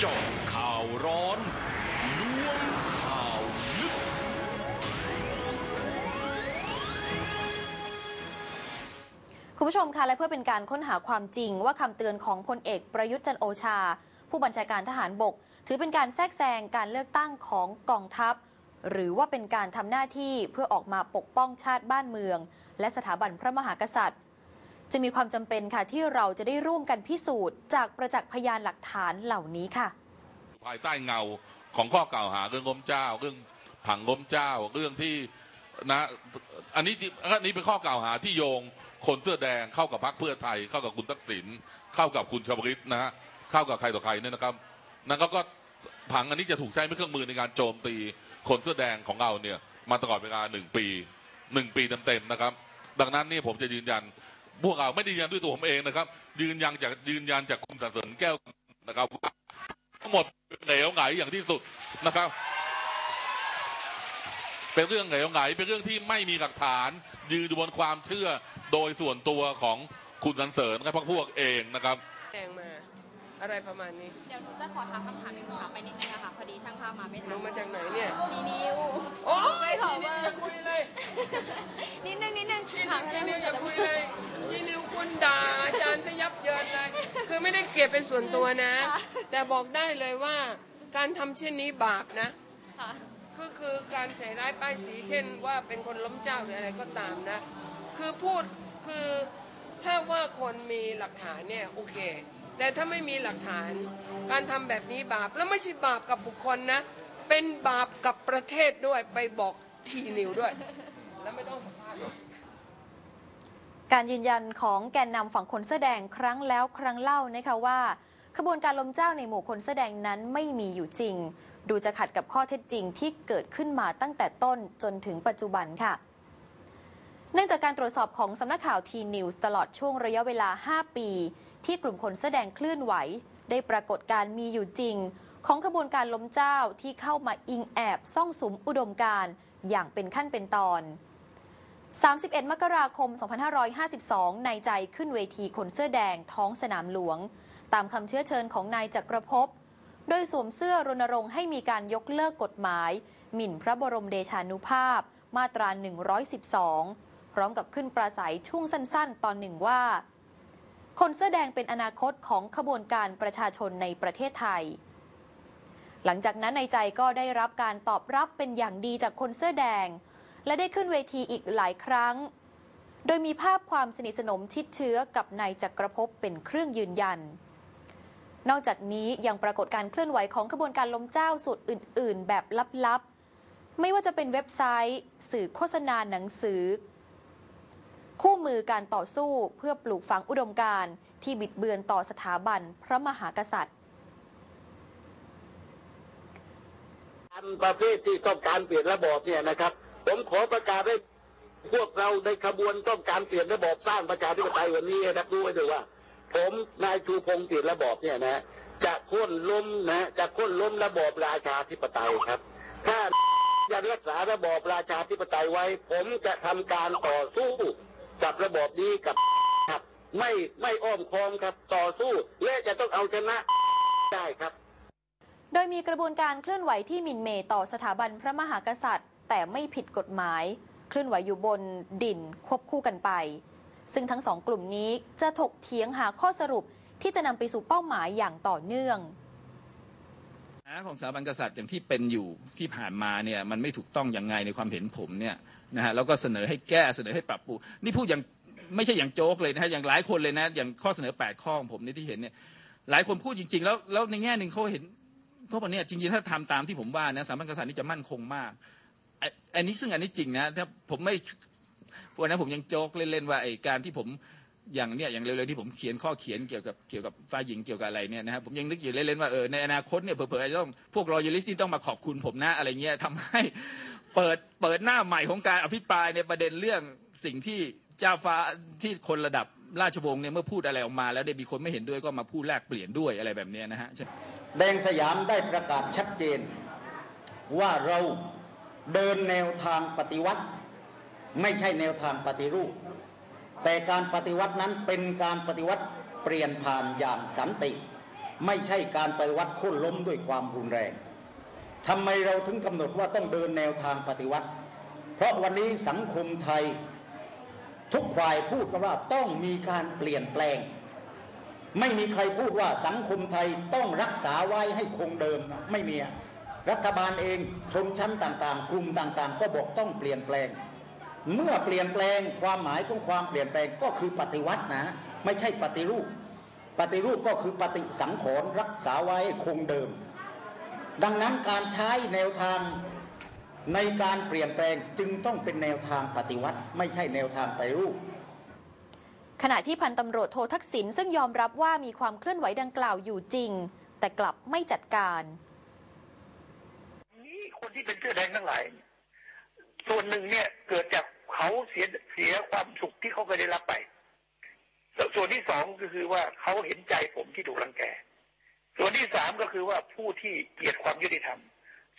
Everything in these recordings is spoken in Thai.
เจาะข่าวร้อนล้วงข่าวลึก คุณผู้ชมคะและเพื่อเป็นการค้นหาความจริงว่าคำเตือนของพลเอกประยุทธ์จันโอชา ผู้บัญชาการทหารบก ถือเป็นการแทรกแซงการเลือกตั้งของกองทัพ หรือว่าเป็นการทำหน้าที่เพื่อออกมาปกป้องชาติบ้านเมือง และสถาบันพระมหากษัตริย์ จะมีความจำเป็นค่ะที่เราจะได้ร่วมกันพิสูจน์จากประจักษ์พยานหลักฐานเหล่านี้ค่ะ ภายใต้เงาของข้อกล่าวหาเรื่องล้มเจ้า เรื่องผังล้มเจ้าเรื่องที่นะอันนี้อันนี้เป็นข้อกล่าวหาที่โยงคนเสื้อแดงเข้ากับพรรคเพื่อไทย เข้ากับคุณทักษิณเข้ากับคุณชวลิตนะฮะเข้ากับใครต่อใครเนี่ยนะครับนั่นก็ผังอันนี้จะถูกใช้เป็นเครื่องมือในการโจมตีคนเสื้อแดงของเราเนี่ยมาตลอดเวลาหนึ่งปีหนึ่งปีเต็มๆนะครับ ดังนั้นนี่ผมจะยืนยัน พวกเราไม่ได้ยืนยันด้วยตัวผมเองนะครับ ยืนยันจากยืนยันจากคุณสันเสริญแก้วนะครับว่าทั้งหมดเหลวไหลอย่างที่สุดนะครับ เป็นเรื่องเหลวไหลเป็นเรื่องที่ไม่มีหลักฐาน ยืนอยู่บนความเชื่อโดยส่วนตัวของคุณสันเสริญและพวกพวกเองนะครับ แดงมา อะไรประมาณนี้เดี๋ยวหนูจะขอถามคำถามหนึ่งถามไปนิดนึงอะค่ะพอดีช่างภาพมาไม่ทัหนูนมาจากไหนเนี่ยทีนิวโอ้ไม่ยขอจีเบนิอวร์อย่าคุยเลยนิดนึงนิดนึงจีถามนิวจีเรื่องนิวอย่าคุยเลยจีนิวคุณด่าอาจารย์ซะยับเยินเลยคือไม่ได้เกลียดเป็นส่วนตัวนะ แต่บอกได้เลยว่าการทำเช่นนี้บาปนะค่ะคือคือการใส่ร้ายป้ายสีเช่นว่าเป็นคนล้มเจ้าหรืออะไรก็ตามนะ คือพูดคือถ้าว่าคนมีหลักฐานเนี่ยโอเค แต่ถ้าไม่มีหลักฐานการทำแบบนี้บาปแล้วไม่ใช่บาปกับบุคคลนะ เป็นบาปกับประเทศด้วยไปบอกทีนิวด้วย แล้วไม่ต้องสัมภาษณ์กการยืนยันของแกนนำฝั่งคนเสื้อแดงครั้งแล้วครั้งเล่านะคะว่า ขบวนการล้มเจ้าในหมู่คนเสื้อแดงนั้นไม่มีอยู่จริง ดูจะขัดกับข้อเท็จจริงที่เกิดขึ้นมาตั้งแต่ต้นจนถึงปัจจุบันค่ะเนื่องจากการตรวจสอบของสำนักข่าวทีนิวส์ตลอดช่วงระยะเวลา 5 ปี ที่กลุ่มคนเสื้อแดงเคลื่อนไหว ได้ปรากฏการมีอยู่จริง ของขบวนการล้มเจ้าที่เข้ามาอิงแอบซ่องสุมอุดมการอย่างเป็นขั้นเป็นตอน 31 มกราคม 2552 นายใจขึ้นเวทีคนเสื้อแดงท้องสนามหลวง ตามคำเชื้อเชิญของนายจักรภพโดยสวมเสื้อรณรงค์ให้มีการยกเลิกกฎหมาย หมิ่นพระบรมเดชานุภาพ มาตรา 112 พร้อมกับขึ้นปราศัยช่วงสั้นๆ ตอนหนึ่งว่า คนเสื้อแดงเป็นอนาคตของขบวนการประชาชนในประเทศไทย หลังจากนั้นในใจก็ได้รับการตอบรับเป็นอย่างดีจากคนเสื้อแดง และได้ขึ้นเวทีอีกหลายครั้ง โดยมีภาพความสนิทสนมชิดเชื้อกับนายจักรภพเป็นเครื่องยืนยัน นอกจากนี้ยังปรากฏการเคลื่อนไหวของขบวนการล้มเจ้าสุดอื่น ๆ แบบลับๆ ไม่ว่าจะเป็นเว็บไซต์ สื่อโฆษณาหนังสือ คู่มือการต่อสู้เพื่อปลูกฝังอุดมการณ์ที่บิดเบือนต่อสถาบันพระมหากษัตริย์อันประเภทที่ต้องการเปลี่ยนระบอบเนี่ยนะครับ ผมขอประกาศให้พวกเราในขบวนต้องการเปลี่ยนระบอบสร้างประชาธิปไตยวันนี้รับรู้ไว้ด้วยว่า ผมนายชูพงศ์เปลี่ยนระบอบเนี่ยนะจะโค่นล้มนะ จะโค่นล้มระบอบราชาธิปไตยครับ ถ้ายังรักษาระบอบราชาธิปไตยไว้ ผมจะทำการต่อสู้ กับระบอบนี้กับครับ ไม่ไม่อ้อมค้อมครับต่อสู้ และจะต้องเอาชนะได้ครับ โดยมีกระบวนการเคลื่อนไหวที่หมินเหมต่อสถาบันพระมหากษัตริย์ แต่ไม่ผิดกฎหมาย เคลื่อนไหวอยู่บนดินควบคู่กันไป ซึ่งทั้งสองกลุ่มนี้จะถกเถียงหาข้อสรุปที่จะนำไปสู่เป้าหมายอย่างต่อเนื่องปัญหาของสถาบันกษัตริย์อย่างที่เป็นอยู่ที่ผ่านมาเนี่ยมันไม่ถูกต้องอย่างไงในความเห็นผมเนี่ย นะฮะแล้วก็เสนอให้แก้เสนอให้ปรับปรุงนี่พูดอย่างไม่ใช่อย่างโจ๊กเลยนะฮะอย่างหลายคนเลยนะอย่างข้อเสนอ 8 ข้อของผมนี่ที่เห็นเนี่ยหลายคนพูดจริง ๆ แล้วแล้วในแง่หนึ่งเขาเห็นเขาบอกเนี่ยจริงๆถ้าทำตามที่ผมว่านะสาบันกษัตริย์นี่จะมั่นคงมากไอ้อันนี้ซึ่งอันนี้จริงนะถ้าผมไม่วันนั้นผมยังโจ๊กเล่นๆว่าไอ้การที่ผมอย่างเนี่ยอย่างเร็วๆที่ผมเขียนข้อเขียนเกี่ยวกับเกี่ยวกับฝ่ายหญิงเกี่ยวกับอะไรเนี่ยนะครับผมยังนึกอยู่เล่นๆว่าเออในอนาคตเนี่ยเผื่อๆจะต้องพวกรอยัลิสต์นี่ต้องมาขอบคุณผมนะอะไรเงี้ยทำให้ เปิดเปิดหน้าใหม่ของการอภิปรายในประเด็นเรื่องสิ่งที่เจ้าฟ้าที่คนระดับราชวงศ์เนี่ยเมื่อพูดอะไรออกมา แล้วได้มีคนไม่เห็นด้วยก็มาพูดแลกเปลี่ยนด้วยอะไรแบบนี้นะฮะแดงสยามได้ประกาศชัดเจน ว่าเราเดินแนวทางปฏิวัติ ไม่ใช่แนวทางปฏิรูป แต่การปฏิวัตินั้นเป็นการปฏิวัติเปลี่ยนผ่านอย่างสันติ ไม่ใช่การปฏิวัติโค่นล้มด้วยความรุนแรง ทำไมเราถึงกำหนดว่าต้องเดินแนวทางปฏิวัติ เพราะวันนี้สังคมไทยทุกฝ่ายพูดกันว่าต้องมีการเปลี่ยนแปลง ไม่มีใครพูดว่าสังคมไทยต้องรักษาไว้ให้คงเดิมนะไม่มีรัฐบาลเองชนชั้นต่างๆ กลุ่มต่างๆ ก็บอกต้องเปลี่ยนแปลง เมื่อเปลี่ยนแปลงความหมายของความเปลี่ยนแปลงก็คือปฏิวัตินะ ไม่ใช่ปฏิรูป ปฏิรูปก็คือปฏิสังขรณ์รักษาไว้ให้คงเดิม ดังนั้นการใช้แนวทางในการเปลี่ยนแปลงจึงต้องเป็นแนวทางปฏิวัติ ไม่ใช่แนวทางปฏิรูป ขณะที่พันตำรวจโททักษิณซึ่งยอมรับว่ามีความเคลื่อนไหวดังกล่าวอยู่จริง แต่กลับไม่จัดการนี่คนที่เป็นเสื้อแดงทั้งหลาย ส่วนหนึ่งเนี่ยเกิดจากเขาเสียเสียความสุขที่เขาเคยได้รับไปแล้วส่วนที่สองก็คือว่าเขาเห็นใจผมที่ถูกรังแก ส่วนที่สามก็คือว่าผู้ที่เกลียดความยุติธรรม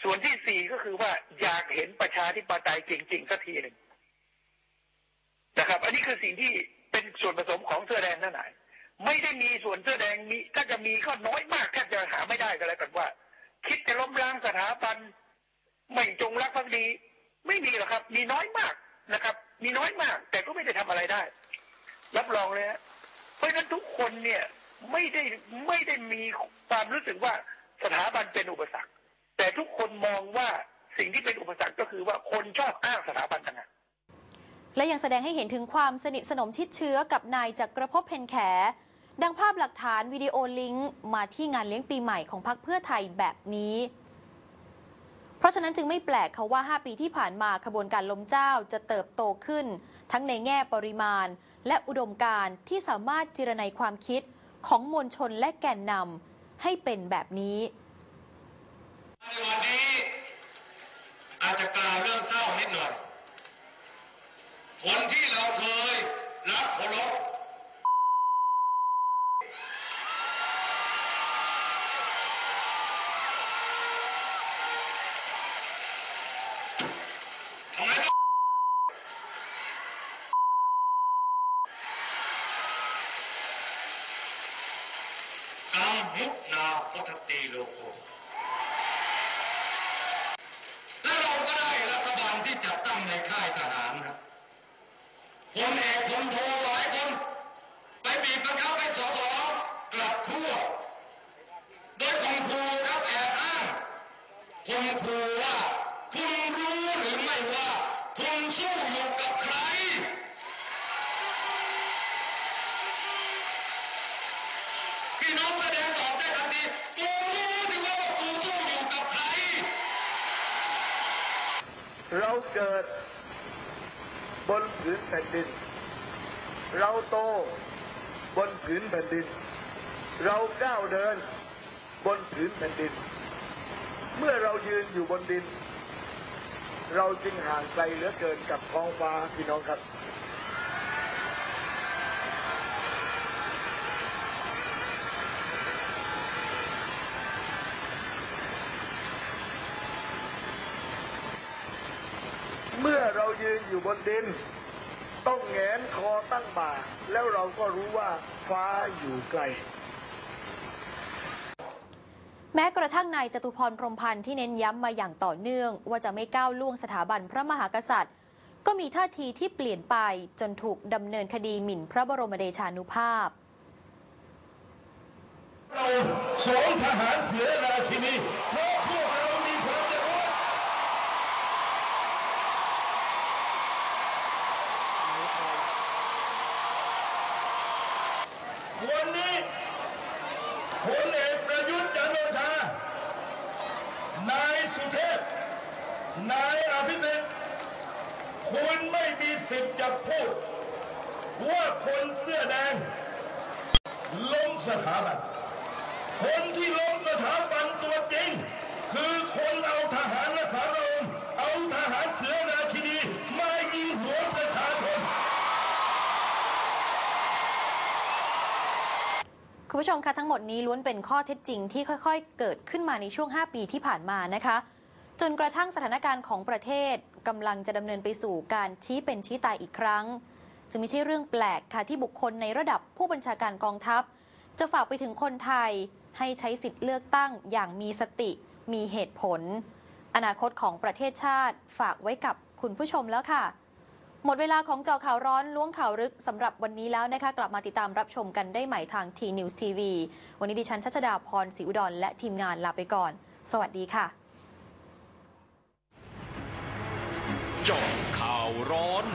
ส่วนที่สี่ก็คือว่าอยากเห็นประชาธิปไตยจริงๆสักทีหนึ่งนะครับ อันนี้คือสิ่งที่เป็นส่วนผสมของเสื้อแดงทั้งหลายไม่ได้มีส่วนเสื้อแดงมีถ้าจะมีก็น้อยมากแทบจะหาไม่ได้ก็แล้วกันว่า คิดจะล้มล้างสถาบันไม่จงรักภักดี ไม่มีหรอกครับ มีน้อยมากนะครับ มีน้อยมาก แต่ก็ไม่ได้ทำอะไรได้ รับรองเลยฮะเพราะฉะนั้นทุกคนเนี่ย ไม่ได้ไม่ได้มีความรู้สึกว่าสถาบันเป็นอุปสรรค แต่ทุกคนมองว่าสิ่งที่เป็นอุปสรรคก็คือว่าคนชอบอ้างสถาบันต่างหากและยังแสดงให้เห็นถึงความสนิทสนมชิดเชื้อกับนายจักรภพเพนแข ดังภาพหลักฐานวิดีโอลิงก์มาที่งานเลี้ยงปีใหม่ของพรรคเพื่อไทยแบบนี้ เพราะฉะนั้นจึงไม่แปลกค่ะว่า 5 ปีที่ผ่านมาขบวนการล้มเจ้าจะเติบโตขึ้น ทั้งในแง่ปริมาณ และอุดมการณ์ที่สามารถจิรนัยความคิด ของมวลชนและแกนนำให้เป็นแบบนี้ในวันนี้อาจจะกล่าวเรื่องเศร้านิดหน่อย คนที่เราเคยรักเคารพทำไมต้องกังมุ นาพุทธตีโลโก แล้วเราก็ได้รัฐบาลที่จัดตั้งในค่ายทหารครับพลเอกพลโทหลายคน ไปบีบบังคับให้สสกลับขั้วโดยข่มขู่ครับแอบอ้างข่มขู่ว่า คุณรู้หรือไม่ว่า คุณสู้อยู่กับใคร พี่น้องแสดงตอบได้ทันทีกูรู้สิว่าว่ากูสู้อยู่กับใคร เกิด บนผืนแผ่นดิน เราโตบนผืนแผ่นดิน เราก้าวเดิน บนผืนแผ่นดิน เมื่อเรายืนอยู่บนดิน เราจึงห่างไกลเหลือเกินกับท้องฟ้าพี่น้องครับ เมื่อเรายืนอยู่บนดิน ต้องแงนคอตั้งบ่า แล้วเราก็รู้ว่าฟ้าอยู่ไกลแม้กระทั่งนายจตุพรพรหมพันธ์ที่เน้นย้ำมาอย่างต่อเนื่อง ว่าจะไม่ก้าวล่วงสถาบันพระมหากษัตริย์ ก็มีท่าทีที่เปลี่ยนไปจนถูกดำเนินคดีหมิ่นพระบรมเดชานุภาพ เราสวมทหารเสือราชินีเพราะพวกเรามีความจะรู้ วันนี้พลเอกประยุทธ์จันทร์โอชานายสุเทพ นายอภิสิทธิ์คุณไม่มีสิทธิ์จะพูด ว่าคนเสื้อแดงล้มสถาบัน คนที่ล้มสถาบันตัวจริง คือคนเอาทหารและสารมเอาทหารเสือราชิ คุณผู้ชมคะทั้งหมดนี้ล้วนเป็นข้อเท็จจริงที่ค่อยๆ เกิดขึ้นมาในช่วง 5 ปีที่ผ่านมานะคะ จนกระทั่งสถานการณ์ของประเทศกำลังจะดำเนินไปสู่การชี้เป็นชี้ตายอีกครั้ง จึงไม่ใช่เรื่องแปลกค่ะที่บุคคลในระดับผู้บัญชาการกองทัพ จะฝากไปถึงคนไทยให้ใช้สิทธิ์เลือกตั้งอย่างมีสติ มีเหตุผล อนาคตของประเทศชาติฝากไว้กับคุณผู้ชมแล้วค่ะ หมดเวลาของเจอข่าวร้อนล้วงข่าวลึกสำหรับวันนี้แล้วนะคะ กลับมาติดตามรับชมกันได้ใหม่ทาง T News TV วันนี้ดิฉันชัชดาพรศรีอุดรและทีมงานลาไปก่อน สวัสดีค่ะเจาะข่าวร้อน